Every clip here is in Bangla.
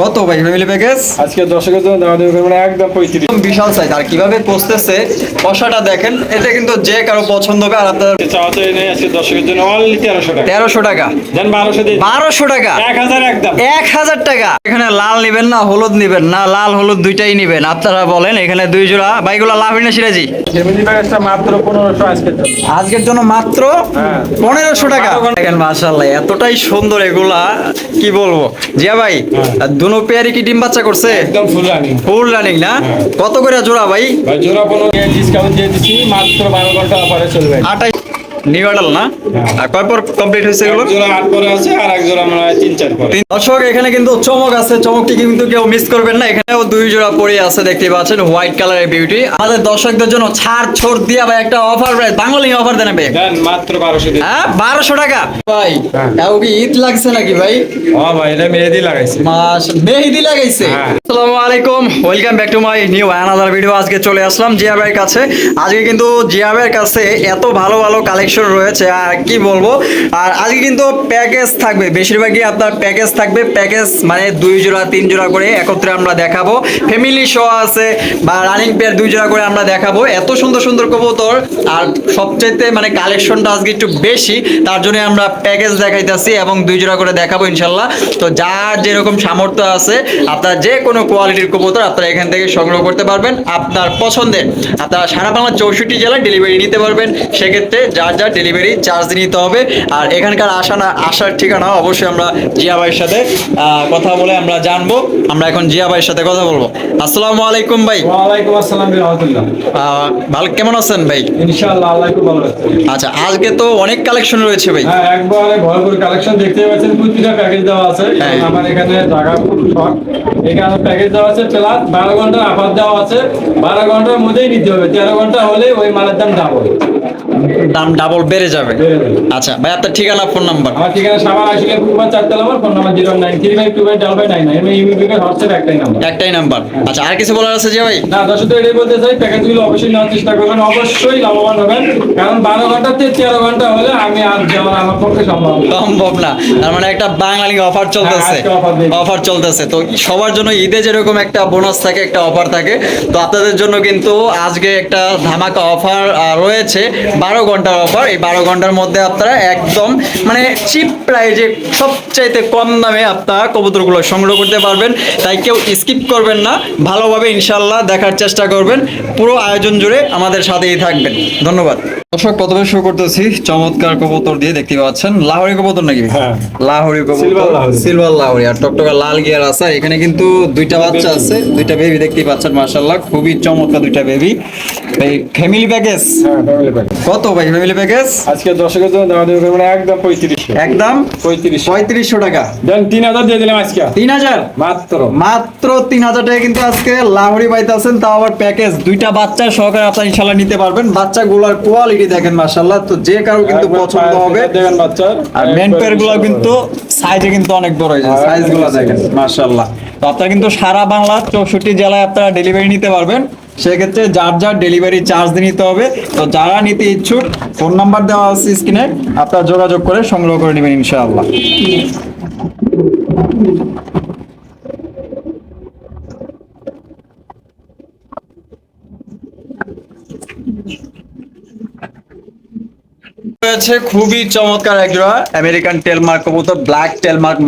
কত ভাই ফ্যামিলি প্যাকেজ আজকে দর্শকের জন্য দাম দেবে মানে একদম পঁয়ত্রিশ। একদম বিশাল সাইজ আর কীভাবে পচতেছে কষাটা দেখেন এটা কিন্তু যে কারও পছন্দ হবে আর আপনার চাওয়াতে নেই আজকে দর্শকের জন্য অনলি তেরোশো টাকা। তেরোশো টাকা। দেন বারোশো দিয়ে বারোশো টাকা। এক হাজার একদম। এক হাজার টাকা। এখানে লাল নিবেন না হলুদ নিবেন না লাল হলুদ দুইটাই নিবেন। আপনারা বলেন এখানে দুই জোড়া। বাইগুলো লাভ না সিরাজি? ফ্যামিলি প্যাকেজটা মাত্র পনেরোশো আজকের জন্য। আজকের জন্য মাত্র হ্যাঁ। পনেরোশো টাকা। দেখেন মাশাল্লাহ এতটাই সুন্দর এগুলা। কি বলব? জিয়া ভাই হ্যাঁ। দুনো পেয়ারি কি ডিম বাচ্চা করছে? একদম ফুল রানিং ফুল রানিং না? হ্যাঁ। কত করে জোড়া ভাই? ভাই জোড়া পনেরো ডিসকাউন্ট দিয়ে দিচ্ছি মাত্র বারো ঘণ্টা অফারে চলবে। আটাই নিউ না? হ্যাঁ। আর কয় পর কমপ্লিট হয়েছে এগুলো? জোড়া আট পরে আছে আর এক জোড়া মনে হয় তিন চার পরে। দর্শক এখানে কিন্তু চমক আছে। চমকটি কিন্তু কেউ মিস করবেন না। এখানেও দুই জোড়া পরে আছে দেখতে পাচ্ছেন হোয়াইট কালারের বিউটি আমাদের দর্শকদের জন্য ছাড় ছোট দিয়ে ভাই একটা অফার বাঙালি অফার দেন ভাই। মাত্র বারোশো দিয়ে। হ্যাঁ টাকা। ভাই হ্যাঁ। কি ঈদ লাগছে নাকি ভাই? ভাই এটা মেহেদি লাগাইছে। মাস মেহেদি লাগাইছে। আসসালামু আলাইকুম। Welcome back to my new another video আজকে চলে আসলাম জিয়া ভাইয়ের কাছে। আজকে কিন্তু জিয়া ভাইয়ের কাছে এত ভালো ভালো কালেকশন রয়েছে, আর কি বলব? আর আজকে কিন্তু প্যাকেজ থাকবে, বেশিরভাগই আপনার প্যাকেজ থাকবে প্যাকেজ মানে দুই জোড়া, তিন জোড়া করে একত্রে আমরা দেখাবো। ফ্যামিলি শো আছে, বা রানিং পেয়ার দুই জোড়া করে আমরা দেখাবো। এত সুন্দর সুন্দর কবুতর, আর সবচাইতে মানে কালেকশনটা আজকে একটু বেশি, তার জন্য আমরা প্যাকেজ দেখাইতেছি এবং দুই জোড়া করে দেখাবো ইনশাল্লাহ। তো যার যেরকম সামর্থ্য আছে, আপনার যে কোনো কোয়ালিটির কবুতর আপনারা এখান থেকে সংগ্রহ করতে পারবেন। আপনার পছন্দের, আপনারা সারা বাংলা চৌষট্টি জেলায় ডেলিভারি নিতে পারবেন। সেক্ষেত্রে যার যার ডেলিভারি চার্জ নিতে হবে। আর এখানকার আসা না আসার ঠিকানা অবশ্যই আমরা জিয়া ভাইয়ের সাথে কথা বলে আমরা জানব। আমরা এখন জিয়া ভাইয়ের সাথে কথা বলব। আসসালামু আলাইকুম ভাই। ওয়ালাইকুম আসসালাম রহমতুল্লাহ। ভালো কেমন আছেন ভাই? ইনশাআল্লাহ আল্লাহ খুব ভালো রাখছে আচ্ছা আজকে তো অনেক কালেকশন রয়েছে ভাই। হ্যাঁ একবারে ভরপুর কালেকশন দেখতে পাচ্ছেন প্রতিটা প্যাকেজ দেওয়া আছে। হ্যাঁ। আমার এখানে জায়গা খুব শর্ট এখানে প্যাকেজ দেওয়া আছে প্লাস বারো ঘণ্টার আপাত দেওয়া আছে। বারো ঘণ্টার মধ্যেই নিতে হবে। তেরো ঘণ্টা হলে ওই মালের দাম ডাবল দাম ডাবল বেড়ে যাবে। আচ্ছা ভাই আপনার ঠিকানা ফোন নাম্বার আমার ঠিকানা সাবার আশিকা কুমার চারতলা আমার phone number zero nine three five two five double five nine nine ইউবিকের WhatsApp একটাই নাম্বার একটাই নাম্বার আচ্ছা আর কিছু বলার আছে যে ভাই? না দর্শক তো এটাই বলতে চাই প্যাকেজগুলো অবশ্যই নেওয়ার চেষ্টা করবেন। অবশ্যই লাভবান হবেন কারণ বারো ঘণ্টা থেকে তেরো ঘণ্টা হলে আমি আর যাওয়ার আমার পক্ষে সম্ভব না। সম্ভব না। তার মানে একটা বাঙালি অফার চলতেছে। হ্যাঁ। অফার চলতেছে। তো সবার জন্য ঈদে যেরকম একটা বোনাস থাকে একটা অফার থাকে তো আপনাদের জন্য কিন্তু আজকে একটা ধামাকা অফার রয়েছে। বারো ঘণ্টার অফার এই বারো ঘণ্টার মধ্যে আপনারা একদম মানে চিপ প্রাইজে সবচাইতে কম দামে আপনারা কবুতরগুলো সংগ্রহ করতে পারবেন। তাই কেউ স্কিপ করবেন না, ভালোভাবে ইনশাল্লাহ দেখার চেষ্টা করবেন। পুরো আয়োজন জুড়ে আমাদের সাথেই থাকবেন। ধন্যবাদ। দর্শক প্রথমে শুরু করতেছি। চমৎকার কবুতর দিয়ে দেখতে পাচ্ছেন। লাহোরি কবুতর নাকি? হ্যাঁ। লাহোরি কবুতর। সিলভার লাহোরি। আর টকটকা লাল গিয়ার আছে। এখানে কিন্তু দুইটা বাচ্চা আছে। দুইটা বেবি দেখতেই পাচ্ছেন মাশাআল্লাহ। খুবই চমৎকার দুইটা বেবি এই ফ্যামিলি প্যাকেজ। কত ভাই ফ্যামিলি প্যাকেজ আজকে দর্শকের জন্য দাম দেবে মানে একদম পঁয়ত্রিশ একদম পঁয়ত্রিশ পঁয়ত্রিশশো টাকা। দেন তিন হাজার দিয়ে দিলাম আজকে। তিন হাজার? মাত্র। মাত্র তিন হাজার টাকা কিন্তু আজকে লাহোরি পাইতেছেন। তাও আবার প্যাকেজ দুইটা বাচ্চা সহকারে আপনারা ইনশাল্লাহ নিতে পারবেন। বাচ্চাগুলোর কোয়ালিটি দেখেন মাশাআল্লাহ। তো যে কারও কিন্তু পছন্দ হবে। দেখেন বাচ্চার আর মেন পেয়ারগুলো কিন্তু সাইজে কিন্তু অনেক বড় হয়েছে হ্যাঁ, সাইজগুলো দেখেন মাশাআল্লাহ। তো আপনারা কিন্তু সারা বাংলা চৌষট্টি জেলায় আপনারা ডেলিভারি নিতে পারবেন। সেক্ষেত্রে যার যার ডেলিভারি চার্জ দিয়ে নিতে হবে। তো যারা নিতে ইচ্ছুক ফোন নাম্বার দেওয়া আছে স্ক্রিনে আপনারা যোগাযোগ করে সংগ্রহ করে নেবেন ইনশাআল্লাহ। রয়েছে খুবই চমৎকার এক জোড়া আমেরিকান টেলমার্ক কবুতর ব্ল্যাক টেলমার্ক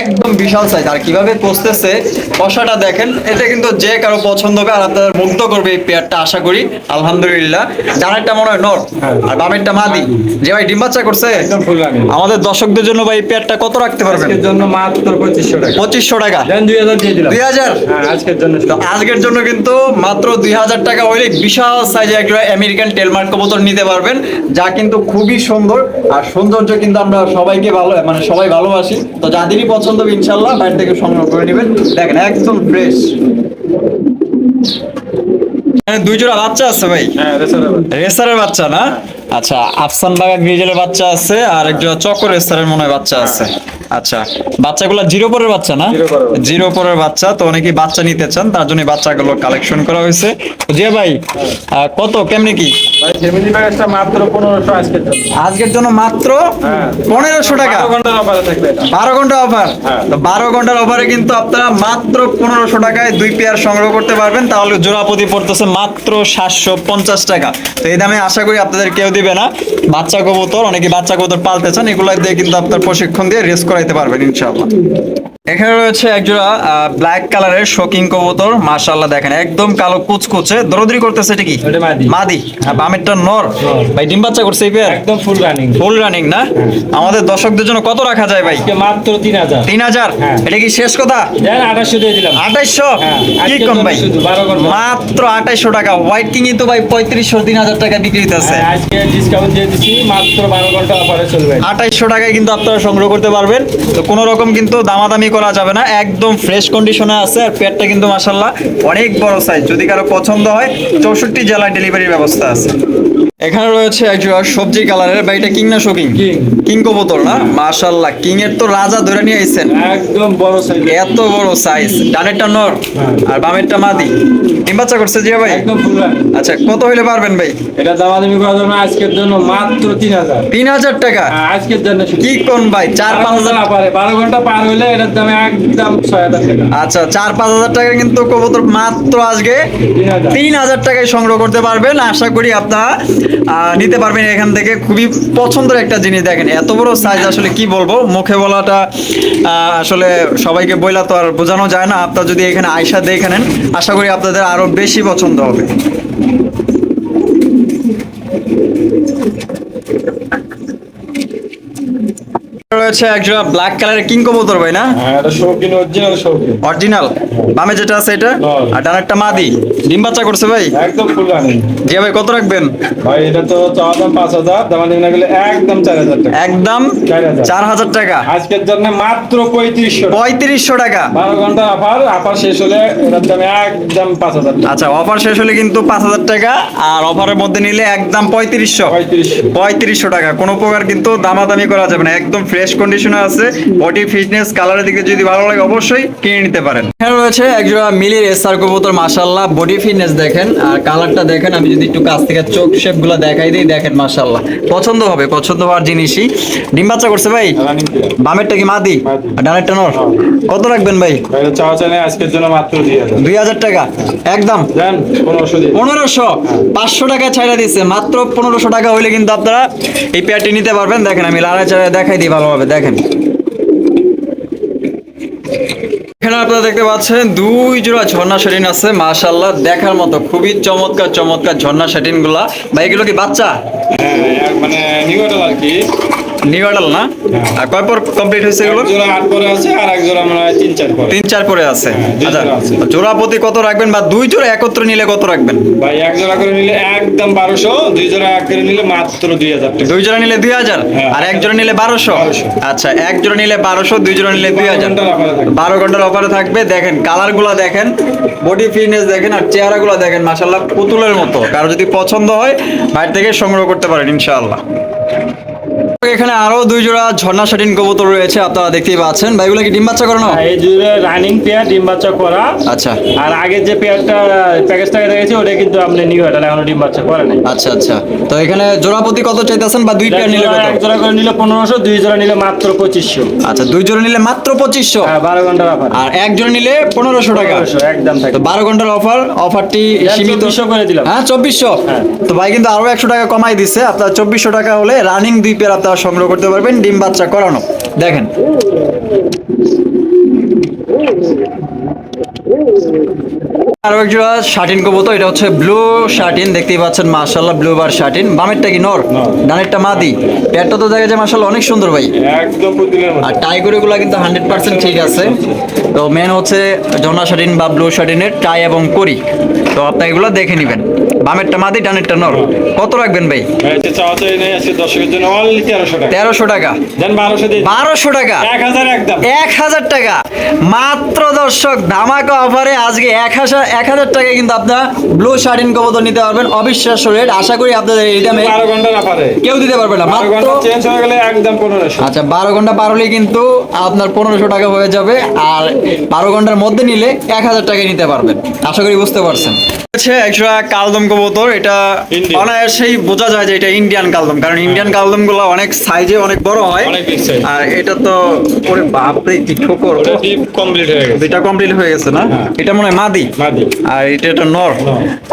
একদম বিশাল সাইজ আর কীভাবে পচতেছে কষাটা দেখেন। এটা কিন্তু যে কারও পছন্দ হবে আর আপনাদের মুগ্ধ করবে এই পেয়ারটা আশা করি। আলহামদুলিল্লাহ। ডানেরটা মনে হয় নর আর বামেরটা মাদি। যে ভাই ডিম বাচ্চা করছে একদম ফুল রানি আমাদের দর্শকদের জন্য ভাই এই পেয়ারটা কত রাখতে পারবেন? আজকের জন্য মাত্র পঁচিশশো টাকা। পঁচিশশো টাকা। দুই হাজার হ্যাঁ আজকের জন্য তো আজকের জন্য কিন্তু মাত্র দুই হাজার টাকা হইলে বিশাল সাইজের একটা আমেরিকান টেলমার্ক কবুতর নিতে পারবেন। যা কিন্তু খুবই সুন্দর। আর সৌন্দর্য কিন্তু আমরা সবাইকে ভালো মানে সবাই ভালোবাসি। তো যাদেরই পছন্দ হবে ইনশাল্লাহ বাইরে থেকে সংগ্রহ করে নেবেন। দেখেন একদম ফ্রেশ দুই জোড়া বাচ্চা আছে ভাই। হ্যাঁ রেসারের বাচ্চা না? আচ্ছা আফসান বাগা গ্রিজেলের বাচ্চা আছে আর একজন চক্র রেসারের মনে হয় বাচ্চা আছে। আচ্ছা বাচ্চাগুলো জিরো পরের বাচ্চা না? জিরো পরের বাচ্চা। তো অনেকেই বাচ্চা নিতে চান তার জন্য বাচ্চাগুলো কালেকশন করা হয়েছে। জিয়া ভাই কত কেমনি কি? মাত্র পনেরোশো আজকের জন্য। মাত্র হ্যাঁ। পনেরোশো টাকা? বারো ঘণ্টা অফার হ্যাঁ। বারো ঘণ্টার অফারে কিন্তু আপনারা মাত্র পনেরোশো টাকায় দুই পেয়ার সংগ্রহ করতে পারবেন। তাহলে জোড়াপতি পড়তেছে মাত্র সাতশো পঞ্চাশ টাকা। তো এই দামে আশা করি আপনাদের কেউ দিবে না। বাচ্চা কবুতর অনেকে বাচ্চা কবুতর পালতে চান এগুলো দিয়ে কিন্তু আপনার প্রশিক্ষণ দিয়ে রেস করাইতে পারবেন ইনশাআল্লাহ। এখানে রয়েছে একজোড়া ব্ল্যাক কালারের শোকিং কবুতর। মাশাআল্লাহ দেখেন একদম কালো কুচকুচে। দরদরি করতেছে এটা কি? মাদি। মাদি। বামেরটা নর। ভাই ডিম বাচ্চা করছে এই পেয়ার? একদম ফুল রানিং ফুল রানিং না? আমাদের দর্শকদের জন্য কত রাখা যায় ভাই? মাত্র তিন হাজার। তিন হাজার? হ্যাঁ। এটা কি শেষ কথা? দেন আঠাশশো দিয়ে দিলাম। আঠাইশশো? হ্যাঁ, কি কম ভাই? শুধু 12 ঘণ্টা। মাত্র আঠাইশো টাকা। হোয়াইট কিং তো ভাই পঁয়ত্রিশশো তিন হাজার টাকা বিক্রি হইতেছে। হ্যাঁ, আজকে ডিসকাউন্ট দিয়ে দিচ্ছি, মাত্র বারো ঘণ্টা চলবে। আঠাইশশো টাকায় কিন্তু আপনারা সংগ্রহ করতে পারবেন। তো কোনো রকম কিন্তু দামাদামি করা যাবে না, একদম ফ্রেশ কন্ডিশনে আছে আর কিন্তু অনেক বড় সাইজ যদি কারও পছন্দ হয়, চৌষট্টি জেলায় ডেলিভারির ব্যবস্থা আছে। এখানে রয়েছে একজোড়া সবজি কালারের বা এটা কিং না শোকিং। কিং। কবুতর না? মাশাল্লাহ কিং এর তো রাজা ধরে নিয়ে আইছেন। একদম বড় সাইজ এত বড় সাইজ ডানেরটা নর হ্যাঁ। আর বামেরটা মাদি। ডিম বাচ্চা করছে জিয়া ভাই? একদম রানিং আচ্ছা কত হইলে পারবেন ভাই? এটা দামাদামি করা যাবে না আজকের জন্য মাত্র তিন হাজার। তিন হাজার টাকা? হ্যাঁ, আজকের জন্য কি কোন ভাই? চার বারো পাঁচ ঘণ্টা হাজার না পারে বারো ঘণ্টা পার হইলে এটার দাম একদম ছয় হাজার টাকা। আচ্ছা চার পাঁচ হাজার টাকা কিন্তু কবুতর মাত্র আজকে তিন হাজার। তিন হাজার টাকায় সংগ্রহ করতে পারবেন। আশা করি আপনারা আহ, নিতে পারবেন এখান থেকে। খুবই পছন্দের একটা জিনিস দেখেন এত বড় সাইজ আসলে কি বলব? মুখে বলাটা আসলে সবাইকে বইলা তো আর বোঝানো যায় না। আপনারা যদি এখানে আয়সা দেখে নেন আশা করি আপনাদের আরও বেশি পছন্দ হবে। রয়েছে একজোড়া ব্ল্যাক কালারের কিং কবুতর ভাই না? হ্যাঁ এটা শৌখিন অরিজিনাল শৌখিন। অরিজিনাল বামে যেটা আছে এটা? হ্যাঁ। আর ডানেরটা মাদি। ডিম বাচ্চা করছে ভাই? একদম ফুল রানিং জি ভাই কত রাখবেন? ভাই এটা তো চাওয়া দাম পাঁচ হাজার দামাদামি না গেলে একদম চার হাজার টাকা। একদম চার হাজার। টাকা। আজকের জন্য মাত্র পঁয়ত্রিশশো পঁয়ত্রিশশো টাকা। বারো ঘণ্টা অফার অফার শেষ হলে এটার দাম একদম পাঁচ হাজার টাকা। আচ্ছা অফার শেষ হলে কিন্তু পাঁচ হাজার টাকা আর অফারের মধ্যে নিলে একদম পঁয়ত্রিশশো। পঁয়ত্রিশশো। পঁয়ত্রিশশো টাকা। কোনো প্রকার কিন্তু দামাদামি করা যাবে না। একদম ফ্রেশ কন্ডিশনে আছে বডি ফিটনেস কালারের দিকে যদি ভালো লাগে অবশ্যই কিনে নিতে পারেন। এখানে রয়েছে একজোড়া মিলির এসআর কবুতর মাশাল্লাহ বডি ফিটনেস দেখেন আর কালারটা দেখেন আমি যদি একটু কাছ থেকে চোখ শেপগুলো দেখাই দিই দেখেন মাশাল্লাহ পছন্দ হবে পছন্দ হওয়ার জিনিসই। ডিম বাচ্চা করছে ভাই? বামেরটা কি মাদি? মাদি। আর ডানেরটা নর? কত রাখবেন ভাই? চাওয়া চাই না, আজকের জন্য মাত্র দুই হাজার। টাকা। একদম? পনেরোশো পাঁচশো টাকা ছাড়া দিচ্ছে মাত্র পনেরোশো টাকা হইলে কিন্তু আপনারা এই পেয়ারটি নিতে পারবেন। দেখেন আমি লাড়া চাড়া দেখাই দিই ভালোভাবে। দেখেন। এখানে আপনারা দেখতে পাচ্ছেন দুই জোড়া ঝর্ণা শাটিন আছে মাশাল্লাহ দেখার মতো খুবই চমৎকার চমৎকার ঝর্ণা শাটিনগুলা ভাই, এগুলো কি বাচ্চা? হ্যাঁ মানে নিউ আর কি। নিউ অ্যাডাল না? আর কয় পর কমপ্লিট হয়েছে এগুলো জোড়া আট পরে আছে আর এক জোড়া তিন চার পরে। তিন চার পরে আছে। হ্যাঁ, আচ্ছা জোড়া প্রতি কত রাখবেন বা দুই জোড়া একত্রে নিলে কত রাখবেন? ভাই এক জোড়া করে নিলে একদম বারোশো দুই জোড়া এক করে নিলে মাত্র দুই হাজার দুই জোড়া নিলে দুই হাজার? হ্যাঁ। আর এক জোড়া নিলে বারোশো? আচ্ছা এক জোড়া নিলে বারোশো দুই জোড়া নিলে দুই হাজার। বারো ঘণ্টার অফারে থাকবে। দেখেন কালারগুলা দেখেন বডি ফিটনেস দেখেন আর চেহারা গুলা দেখেন মাসাল্লাহ পুতুলের মতো। কারও যদি পছন্দ হয় বাইরে থেকে সংগ্রহ করতে পারেন ইনশাআল্লাহ। এখানে আরও দুই জোড়া ঝর্ণা শাটিন কবুতর রয়েছে আপনারা দেখতেই পাচ্ছেন। ভাই এগুলো কি ডিম বাচ্চা করানো? এই জুড়ে রানিং পেয়ার ডিম বাচ্চা করা। আচ্ছা। আর আগের যে পেয়ারটা প্যাকেজটাকে দেখেছি ওটা কিন্তু আপনি নিউ এডাল এখনও ডিম বাচ্চা করে নাই। আচ্ছা আচ্ছা। তো এখানে জোড়া প্রতি কত চাইতেছেন বা দুই পেয়ার নিলে কত? এক জোড়া করে নিলে পনেরোশো দুই জোড়া নিলে মাত্র পঁচিশশো। আচ্ছা দুই জোড়া নিলে মাত্র পঁচিশশো? হ্যাঁ বারো ঘণ্টার অফার আর এক জোড়া নিলে পনেরোশো টাকা? পনেরোশো একদম তো থাকবে বারো ঘণ্টার অফার অফারটি সীমিত। 2400 করে দিলাম। হ্যাঁ চব্বিশশো? হ্যাঁ। তো ভাই কিন্তু আরও একশো টাকা কমাই দিচ্ছে। আপনার চব্বিশশো টাকা হলে রানিং দুই পেয়ার আপনারা সংগ্রহ করতে পারবেন ডিম বাচ্চা করানো। দেখেন। আরও এক জোড়া শার্টিন কবুতর এটা হচ্ছে ব্লু শার্টিন দেখতেই পাচ্ছেন মাশাল্লাহ ব্লু বার শার্টিন বামেরটা কি নর? নর। ডানেরটা মাদি। পেটটা তো দেখা যায় মাশাল্লাহ অনেক সুন্দর ভাই। একদম আর টাইগুলো গুলো কিন্তু হান্ড্রেড পার্সেন্ট ঠিক আছে। তো মেন হচ্ছে জনা শার্টিন বা ব্লু শার্টিনের টাই এবং করি। তো আপনি এগুলো দেখে নেবেন। বামেরটা মাদি ডানেরটা নর। কত রাখবেন ভাই? অনলি তেরোশো টাকা। বারোশো টাকা। এক হাজার টাকা। মাত্র দর্শক ধামাকা অফারে আজকে এক হাজার এক হাজার টাকায় কিন্তু আপনার ব্লু শার্টিন কবুতর নিতে পারবেন। অবিশ্বাস্য রেট আশা করি আপনাদের এই দামে কেউ দিতে পারবে না। মাত্র হয়ে আচ্ছা বারো ঘণ্টা পার হলেই কিন্তু আপনার পনেরোশো টাকা হয়ে যাবে। আর বারো ঘণ্টার মধ্যে নিলে এক হাজার টাকায় নিতে পারবেন। আশা করি বুঝতে পারছেন। হচ্ছে একশো কালদম কবুতর এটা. অনায়াসেই বোঝা যায় যে এটা ইন্ডিয়ান কালদম কারণ ইন্ডিয়ান কালদমগুলো অনেক সাইজে অনেক বড় হয়। আর এটা তো ওরে বাপরে কি ঠোকর। কমপ্লিট হয়ে গেছে। দুইটা কমপ্লিট হয়ে গেছে না? হ্যাঁ। এটা মনে হয় মাদি। মাদি। আর এটা এটা নর।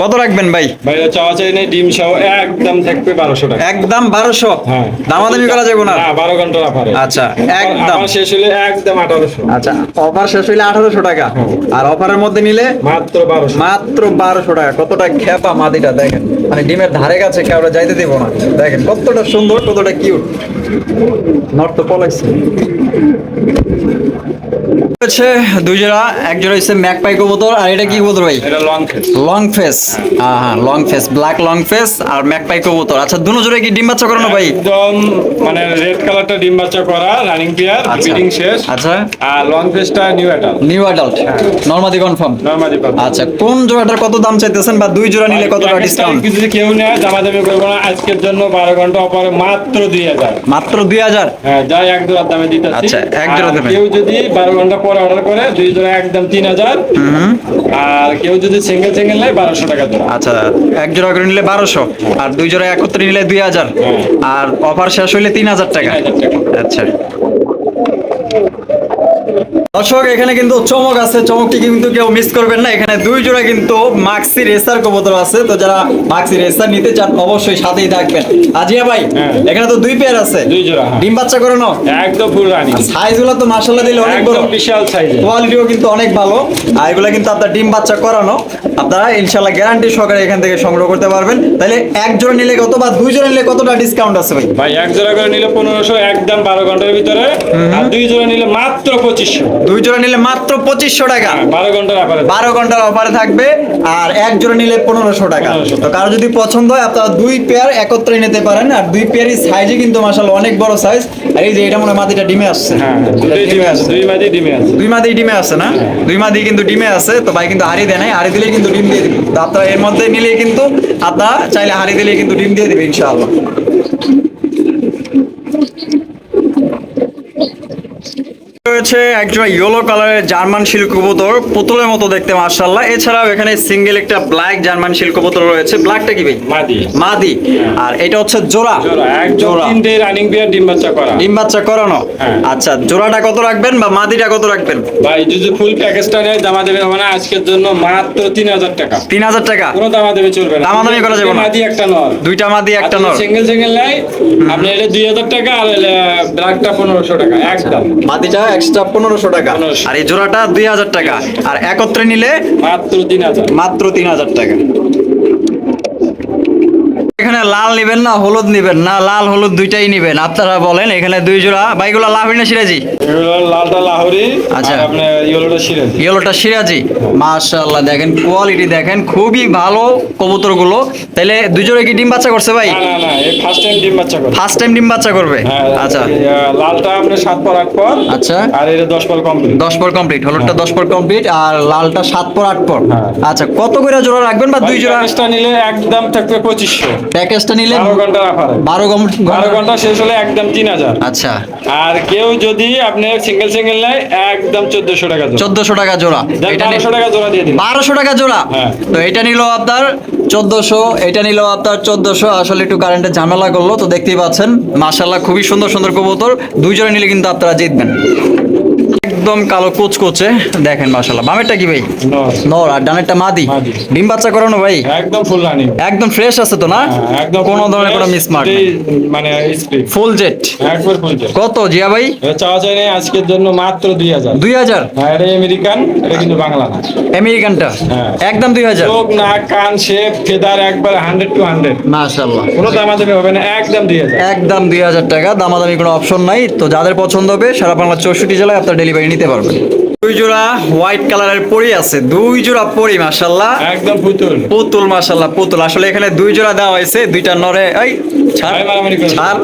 কত রাখবেন ভাই? ভাই এটা চাওয়া চাই নেই ডিম সহ একদম থাকবে বারোশো টাকা। একদম বারোশো? হ্যাঁ। দামাদামি করা যাবে না? না বারো ঘণ্টা না আচ্ছা, একদম। শেষ হলে একদম আঠারোশো। আচ্ছা অফার শেষ হলে আঠারোশো টাকা। আর অফারের মধ্যে নিলে মাত্র বারোশো। মাত্র বারোশো টাকা কতটা খেপা মাদিটা দেখেন। মানে ডিমের ধারে কাছে কাউরা যাইতে দেব না। দেখেন কতটা সুন্দর, কতটা কিউট নর্থ পলাইছে। হচ্ছে দুই জোড়া এক জোড়া হচ্ছে ম্যাকপাই কবুতর আর এটা কি কবুতর ভাই? লং ফেস হ্যাঁ হ্যাঁ long face black long face আর ম্যাকপাই কবুতর। আচ্ছা দুনো জোড়া কি ডিম বাচ্চা করানো ভাই? একদম মানে রেড কালারটা ডিম বাচ্চা করা রানিং পেয়ার আচ্ছা। ব্রিডিং শেষ। আচ্ছা। আর লং ফেসটা নিউ অ্যাডাল্ট নিউ অ্যাডাল্ট নর্মাদি কনফার্ম নর্মালি পাবে আচ্ছা কোন জোড়াটার কত দাম চাইতেছেন বা দুই জোড়া নিলে কতটা ডিসকাউন্ট কিছু কেউ নেয় দামাদামি করব না আজকের জন্য বারো ঘণ্টা অপরে মাত্র দুই হাজার। মাত্র দুই হাজার? হ্যাঁ যাই এক জোড়ার দামে দিতে আচ্ছা, এক জোড়া দেবে। কেউ যদি বারো ঘণ্টা পরে অর্ডার করে দুই জোড়া একদম তিন হাজার। আর কেউ যদি সিঙ্গেল সিঙ্গেল নেয় বারোশো টাকা জোড়া। আচ্ছা এক জোড়া করে নিলে বারোশো আর দুই জোড়া একত্রে নিলে দুই হাজার। আর অফার শেষ হইলে তিন হাজার টাকা। 3000 টাকা। আচ্ছা। দর্শক এখানে কিন্তু চমক আছে। চমকটি কিন্তু কেউ মিস করবেন না। এখানে দুই জোড়া কিন্তু মাক্সি রেসার কবুতর আছে। তো যারা মাক্সি রেসার নিতে চান অবশ্যই সাথেই থাকবেন। আজিয়া ভাই হ্যাঁ। এখানে তো দুই পেয়ার আছে। দুই জোড়া হ্যাঁ। ডিম বাচ্চা করে নাও। একদম ফুল রানি সাইজগুলো তো মাসাল্লাহ দিলে অনেক বড়। বিশাল সাইজের কোয়ালিটিও কিন্তু অনেক ভালো। আর এগুলো কিন্তু আপনার ডিম বাচ্চা করানো। আপনারা ইনশাল্লাহ গ্যারান্টি সহকারে এখান থেকে সংগ্রহ করতে পারবেন। তাহলে এক জোড়া নিলে কত বা দুই জোড়া নিলে কতটা ডিসকাউন্ট আছে ভাই? ভাই এক জোড়া করে নিলে পনেরোশো একদম বারো ঘণ্টার ভিতরে। আর দুই জোড়া নিলে মাত্র পঁচিশশো। দুই জোড়া নিলে মাত্র পঁচিশশো টাকা। বারো ঘণ্টার আপারে বারো ঘণ্টার অফারে থাকবে আর এক জোড়া নিলে পনেরোশো টাকা। তো কারও যদি পছন্দ হয় আপনারা দুই পেয়ার একত্রে নিতে পারেন আর দুই পেয়ারই সাইজে কিন্তু মাসাল অনেক বড় সাইজ আর এই যে এটা মনে হয় মাটিটা ডিমে আসছে। হ্যাঁ ডিমে আসছে। দুই ডিমে মাদি ডিমে আছে না? দুই মাদি কিন্তু ডিমে আছে তো ভাই কিন্তু হাড়ি দেয় নাই হাড়ি দিলে কিন্তু ডিম দিয়ে দিবে। তো আপনারা এর মধ্যে নিলে কিন্তু আপনারা চাইলে হাড়ি দিলে কিন্তু ডিম দিয়ে দিবে ইনশাআল্লাহ। রয়েছে একজোড়া ইয়েলো কালারের জার্মান শিল্ক কবুতর পুতুলের মতো দেখতে মার্শাল্লাহ এছাড়াও এখানে সিঙ্গেল একটা ব্ল্যাক জার্মান শিল্ক কবুতর রয়েছে। ব্ল্যাকটা কি ভাই? মাদি। মাদি। আর এটা হচ্ছে জোড়া। জোড়া জোড়া। তিনটে রানিং পেয়ার ডিম বাচ্চা করা। ডিম বাচ্চা করানো? হ্যাঁ। আচ্ছা জোড়াটা কত রাখবেন বা মাদিটা কত রাখবেন? ভাই যদি ফুল প্যাকেজটা নেয় দামা দেবে হবে না। আজকের জন্য মাত্র তিন হাজার টাকা। তিন হাজার টাকা? কোনো দামা দেবে চলবে না। দামাদামি করা যাবে না। মাদি একটা নর। দুইটা মাদি একটা নর। সিঙ্গেল সিঙ্গেল নেয় আপনি এটা দুই হাজার টাকা আর ব্ল্যাকটা পনেরোশো টাকা। একদম। মাদিটা এক্সট্রা পনেরোশো টাকা। আর এই জোড়াটা দুই হাজার টাকা। আর একত্রে নিলে মাত্র তিন হাজার। মাত্র তিন হাজার টাকা। এখানে লাল নিবেন না হলুদ নিবেন না লাল হলুদ দুইটাই নিবেন। আপনারা বলেন এখানে দুই জোড়া। বাইগুলা লাভ না সিরাজি? লালটা লাহোরি আচ্ছা। ইয়েলোটা সিরাজ। ইয়েলোটা সিরাজি। মাশাআল্লাহ দেখেন কোয়ালিটি দেখেন খুবই ভালো কবুতরগুলো। তাহলে দুই কি ডিম বাচ্চা করছে ভাই? না না না এই ফার্স্ট টাইম ডিম বাচ্চা করে ফার্স্ট টাইম ডিম বাচ্চা করবে? হ্যাঁ আচ্ছা। লালটা আপনার সাত পর আট পর আচ্ছা। আর এটা দশ পর কমপ্লিট দশ পর কমপ্লিট হলুদটা দশ পর কমপ্লিট আর লালটা সাত পর আট পর। হ্যাঁ। আচ্ছা কত করে জোড়া রাখবেন বা দুই জোড়া? প্যাকেজটা নিলে একদম থাকবে পঁচিশশো। প্যাকেজটা নিলে বারো ঘণ্টার আফারে বারো বারো ঘণ্টা ঘণ্টা শেষ হলে একদম তিন হাজার। আচ্ছা। আর কেউ যদি আপনি সিঙ্গেল সিঙ্গেল নেয় একদম চোদ্দশো টাকা জোড়া। চোদ্দশো টাকা জোড়া। এটা বারোশো টাকা জোড়া দিয়ে দিন। বারোশো টাকা জোড়া? হ্যাঁ। তো এটা নিল আপনার চোদ্দশো এটা নিল আপনার চোদ্দশো। আসলে একটু কারেন্টের ঝামেলা করল তো দেখতেই পাচ্ছেন। মাসাল্লাহ খুবই সুন্দর সুন্দর কবুতর। দুই জোড়া নিলে কিন্তু আপনারা জিতবেন। একদম কালো কুচকুচে। দেখেন মাশাল্লাহ বামেরটা কি ভাই? নর। আর ডানেরটা মাদি। ডিম বাচ্চা করানো ভাই? একদম ফুল রানিং একদম ফ্রেশ আছে তো না? একদম কোনো ধরনের কোনো মিসমার্ট এটাই মানে স্পিড ফুল জেট একবার ফুল জেট কত জিয়া ভাই? চাওয়া যায় না আজকের জন্য মাত্র দুই হাজার। দুই হাজার? হ্যাঁ এটা আমেরিকান এটা কিন্তু বাংলা না। আমেরিকানটা? হ্যাঁ। একদম দুই হাজার? চোখ নাক কান শেপ ফেদার একবার হান্ড্রেড টু হান্ড্রেড মাশাল্লাহ কোনো দামাদামি হবে না একদম দুই হাজার। একদম দুই হাজার টাকা দামাদামি কোনো অপশন নাই। তো যাদের পছন্দ হবে সারা বাংলা চৌষট্টি জেলায় আপনার ডেলিভারি নিতে পারবেন। দুই জোড়া হোয়াইট কালারের পরি আছে দুই জোড়া পরি মাশাল্লাহ একদম পুতুল। পুতুল মাশাল্লাহ পুতুল। আসলে এখানে দুই জোড়া দেওয়া হয়েছে দুইটা নরে এই ছাড় ভাই মারামারি করো। ছাড়।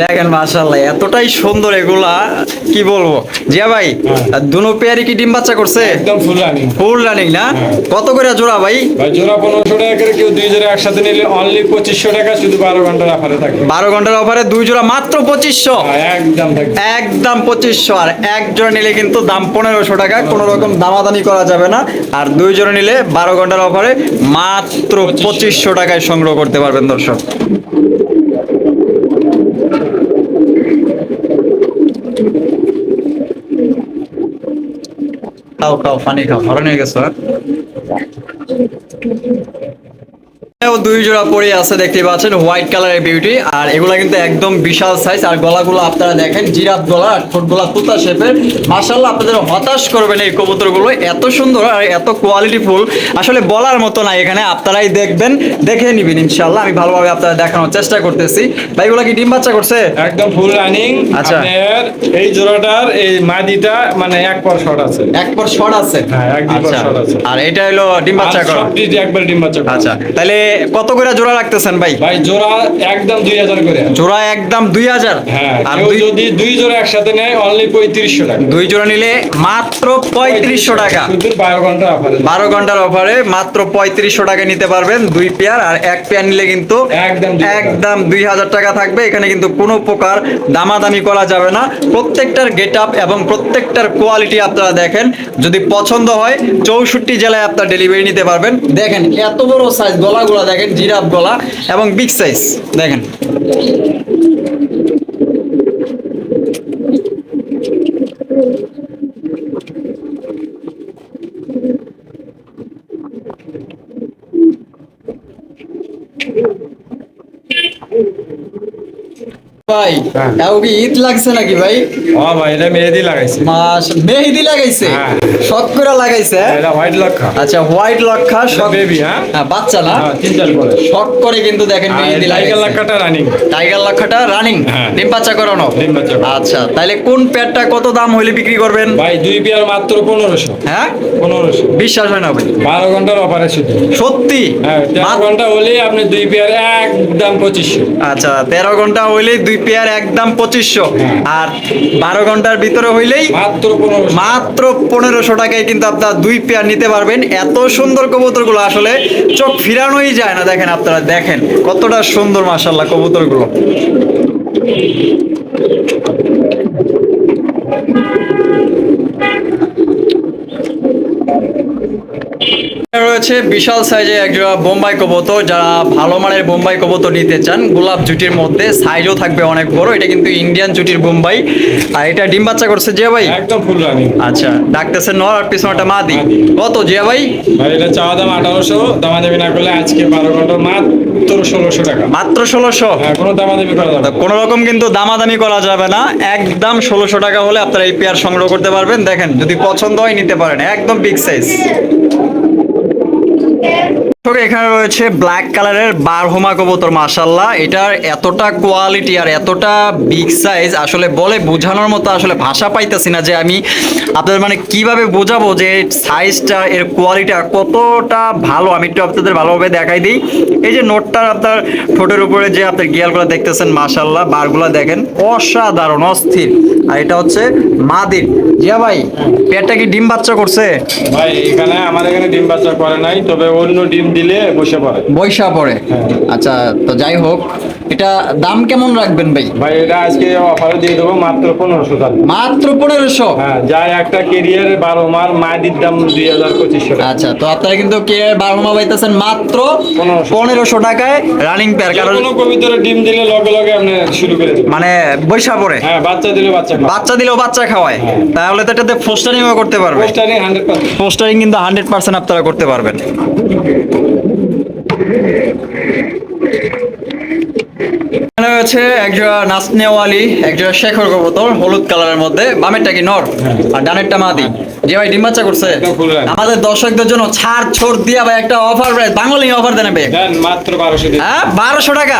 দেখেন মাশাল্লাহ এতটাই সুন্দর এগুলা কি বলব? জিয়া ভাই হ্যাঁ। দুনো পেয়ারি কি ডিম বাচ্চা করছে? একদম ফুল রানিং ফুল রানিং না? হ্যাঁ। কত করে জোড়া ভাই? ভাই জোড়া পনেরোশো টাকা করে কেউ দুই জোড়া একসাথে নিলে অনলি পঁচিশশো টাকা শুধু বারো ঘণ্টার অফারে থাকে। বারো ঘণ্টার অফারে দুই জোড়া মাত্র পঁচিশশো? হ্যাঁ, একদম একদম পঁচিশশো আর এক জোড়া নিলে কিন্তু দাম পনেরোশো টাকা, কোনো রকম দামাদানি করা যাবে না আর দুই জোড়া নিলে বারো ঘণ্টার অফারে মাত্র পঁচিশশো টাকায় সংগ্রহ করতে পারবেন দর্শক খাও খাও, পানি খাও, হরণ হয়ে গেছো হ্যাঁ? দুই জোড়া পরে আছে দেখতে পাচ্ছেন হোয়াইট কালারের বিউটি আর এগুলা কিন্তু একদম বিশাল সাইজ আর গলাগুলো আপনারা দেখেন জিরাফ গলা আর ঠোঁটগুলা তুতা শেপের মাশাল্লাহ আপনাদের হতাশ করবেন এই কবুতরগুলো। এত সুন্দর আর এত কোয়ালিটি ফুল। আসলে বলার মতো না এখানে আপনারাই দেখবেন দেখে নিবেন ইনশাল্লাহ আমি ভালোভাবে আপনারা দেখানোর চেষ্টা করতেছি। ভাই এগুলা কি ডিম বাচ্চা করছে? একদম ফুল রানিং আচ্ছা। এই জোড়াটার এই মাদিটা মানে এক পর শর্ট আছে। এক পর শর্ট আছে? হ্যাঁ, এক পর আচ্ছা। short আছে। আর এটা হলো ডিম বাচ্চা করা? সবটি একবার ডিম বাচ্চা আচ্ছা। তাহলে কত করে জোড়া রাখতেছেন ভাই? ভাই জোড়া একদম দুই হাজার করে। জোড়া একদম দুই হাজার? হ্যাঁ আর যদি দুই জোড়া একসাথে নেয় অনলি পঁয়ত্রিশশো টাকা। দুই জোড়া নিলে মাত্র পঁয়ত্রিশশো টাকা। বারো ঘণ্টা অফারে বারো ঘণ্টার অফারে মাত্র পঁয়ত্রিশশো টাকা নিতে পারবেন দুই পেয়ার আর এক পেয়ার নিলে কিন্তু একদম একদম দুই হাজার টাকা থাকবে। এখানে কিন্তু কোনো প্রকার দামাদামি করা যাবে না। প্রত্যেকটার গেট আপ এবং প্রত্যেকটার কোয়ালিটি আপনারা দেখেন। যদি পছন্দ হয় চৌষট্টি জেলায় আপনার ডেলিভারি নিতে পারবেন। দেখেন এত বড় সাইজ গলাগুলো দেখেন জিরাফ গলা এবং বিগ সাইজ দেখেন। ভাই হ্যাঁ। কি ঈদ লাগছে নাকি ভাই? ও ভাই এটা মেহেদি লাগাইছে। মাস মেহেদি লাগাইছে? হ্যাঁ। শখ করে লাগাইছে হ্যাঁ? এটা হোয়াইট লক্ষা। আচ্ছা হোয়াইট লক্ষা বেবি হ্যাঁ? হ্যাঁ বাচ্চা না? হ্যাঁ, তিন চার শখ করে কিন্তু দেখেন মেহেদি টাইগার লক্ষাটা রানিং টাইগার লক্ষাটা রানিং হ্যাঁ। ডিম বাচ্চা করানো? ডিম বাচ্চা আচ্ছা তাহলে কোন প্যাডটা কত দাম হইলে বিক্রি করবেন? ভাই দুই পেয়ার মাত্র পনেরোশো। হ্যাঁ? পনেরোশো। বিশ্বাস হয় না ভাই। বারো ঘণ্টার অফারে শুধু সত্যি? হ্যাঁ তেরো মাত্র- ঘণ্টা হলে আপনি দুই পেয়ার একদম পঁচিশশো। আচ্ছা তেরো ঘণ্টা হইলে দুই পেয়ার একদম পঁচিশশো। আর বারো ঘণ্টার ভিতরে হইলেই মাত্র পনেরোশো। মাত্র পনেরোশো টাকায় কিন্তু আপনার দুই পেয়ার নিতে পারবেন। এত সুন্দর কবুতরগুলো আসলে চোখ ফিরানোই যায় না। দেখেন আপনারা দেখেন কতটা সুন্দর মাসাল্লাহ কবুতরগুলো। রয়েছে বিশাল সাইজে একজোড়া বোম্বাই কবুতর। যারা ভালো মানের বোম্বাই কবুতর নিতে চান গোলাপ জুটির মধ্যে সাইজও থাকবে অনেক বড়। এটা কিন্তু ইন্ডিয়ান জুটির বোম্বাই আর এটা ডিম বাচ্চা করছে জিয়া ভাই? একদম ফুল রানিং আচ্ছা ডাকতেছে নর আর পিছনটা মাদি। মাদি। কত জিয়া ভাই? ভাই এটা চাওয়া দাম আঠারোশো। দামাদামি না করলে আজকে বারো ঘণ্টা মাত্র ষোলোশো টাকা। মাত্র ষোলোশো? হ্যাঁ কোনো দামাদামি করা যাবে না। কোনো রকম কিন্তু দামাদামি করা যাবে না। একদম ষোলোশো টাকা হলে আপনারা এই পেয়ার সংগ্রহ করতে পারবেন। দেখেন যদি পছন্দ হয় নিতে পারেন। একদম বিগ সাইজ এখানে রয়েছে ব্ল্যাক কালারের বারহোমা কবুতর মাশাল্লাহ এটার এতটা কোয়ালিটি আর এতটা বিগ সাইজ আসলে বলে বোঝানোর মতো আসলে ভাষা পাইতেছি না যে আমি আপনাদের মানে কীভাবে বোঝাবো যে সাইজটা এর কোয়ালিটিটা কতটা ভালো। আমি একটু আপনাদের ভালোভাবে দেখাই দিই। এই যে নোটটার আপনার ঠোঁটের উপরে যে আপনার গিয়ালগুলো দেখতেছেন মাশাল্লাহ বারগুলো দেখেন, অসাধারণ, অস্থির। আর এটা হচ্ছে মাদির। জিয়া ভাই পেটটা কি ডিম বাচ্চা করছে? ভাই এখানে আমার এখানে ডিম বাচ্চা করে নাই তবে অন্য ডিম দিলে বসে পড়ে। বৈশা পড়ে। হ্যাঁ। আচ্ছা তো যাই হোক এটা দাম কেমন রাখবেন ভাই? ভাই এটা আজকে অফারে দিয়ে দেবো মাত্র পনেরোশো টাকা। মাত্র পনেরোশো? হ্যাঁ যাই একটা কেরিয়ার বারো মার মাদির দাম দুই হাজার পঁচিশশো আচ্ছা তো আপনারা কিন্তু কে বারোমা পাইতেছেন মাত্র পনেরোশো। টাকায় রানিং পেয়ার কারণ কোনো কবিতার ডিম দিলে লগে লগে আপনি শুরু করে মানে বৈশা পরে হ্যাঁ বাচ্চা দিলে বাচ্চা বাচ্চা দিলেও বাচ্চা খাওয়ায়। হ্যাঁ। তাহলে তো এটাতে পোস্টারিংও করতে পারবে পোস্টারিং হান্ড্রেড পার্সেন্ট পোস্টারিং কিন্তু হান্ড্রেড পার্সেন্ট আপনারা করতে পারবেন এখানে হচ্ছে একজোড়া নাচনেওয়ালি একজোড়া শেখর কবুতর হলুদ কালারের মধ্যে। বামেরটা কি নর? আর ডানেরটা মাদি। জি ভাই ডিম বাচ্চা করছে। আমাদের দর্শকদের জন্য ছাড় ছোট দিয়া ভাই একটা অফার প্রাইস। বাঙালি অফার দেন ভাই। মাত্র বারোশো হ্যাঁ বারোশো টাকা।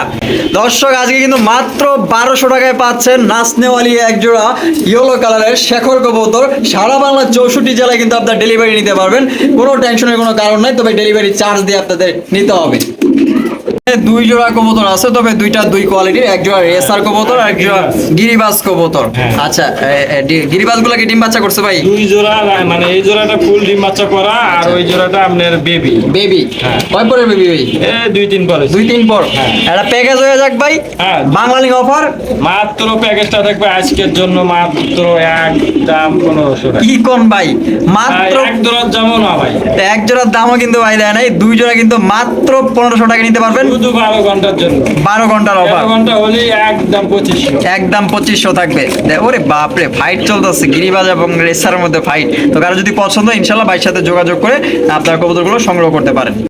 দর্শক আজকে কিন্তু মাত্র বারোশো টাকায় পাচ্ছেন নাচনেওয়ালি এক জোড়া ইয়েলো কালারের শেখর কবুতর। সারা বাংলা চৌষট্টি জেলায় কিন্তু আপনার ডেলিভারি নিতে পারবেন। কোনো টেনশনের কোনো কারণ নাই তবে ডেলিভারি চার্জ দিয়ে আপনাদের নিতে হবে। দুই জোড়া কবুতর আছে তবে দুইটা দুই কোয়ালিটির এক জোড়া রেসার কবুতর আর এক জোড়া গিরিবাজ কবুতর। হ্যাঁ। আচ্ছা গিরিবাজগুলা কি ডিম বাচ্চা করছে ভাই? দুই জোড়া মানে এই জোড়াটা ফুল ডিম বাচ্চা করা আর ওই জোড়াটা আপনার বেবি বেবি হ্যাঁ। কয় পরে বেবি ভাই এ দুই তিন পরে দুই তিন পর। হ্যাঁ। একটা প্যাকেজ হয়ে যাক ভাই। হ্যাঁ। বাংলালিং অফার মাত্র প্যাকেজটা থাকবে আজকের জন্য মাত্র এক দাম পনেরোশো টাকা। কি কোন ভাই? মাত্র এক জোড়ার যেমন না ভাই। এক জোড়ার দামও কিন্তু ভাই দেয় নাই দুই জোড়া কিন্তু মাত্র পনেরোশো টাকা নিতে পারবেন। শুধু বারো ঘণ্টার জন্য। বারো ঘণ্টার অফার। ঘণ্টা একদম পঁচিশশো। একদম পঁচিশশো থাকবে। দে- ওরে বাপরে ফাইট চলতেছে গিরিবাজ এবং রেসারের মধ্যে ফাইট তো কারও যদি পছন্দ ইনশাল্লাহ ভাইয়ের সাথে যোগাযোগ করে আপনার কবুতরগুলো সংগ্রহ করতে পারেন।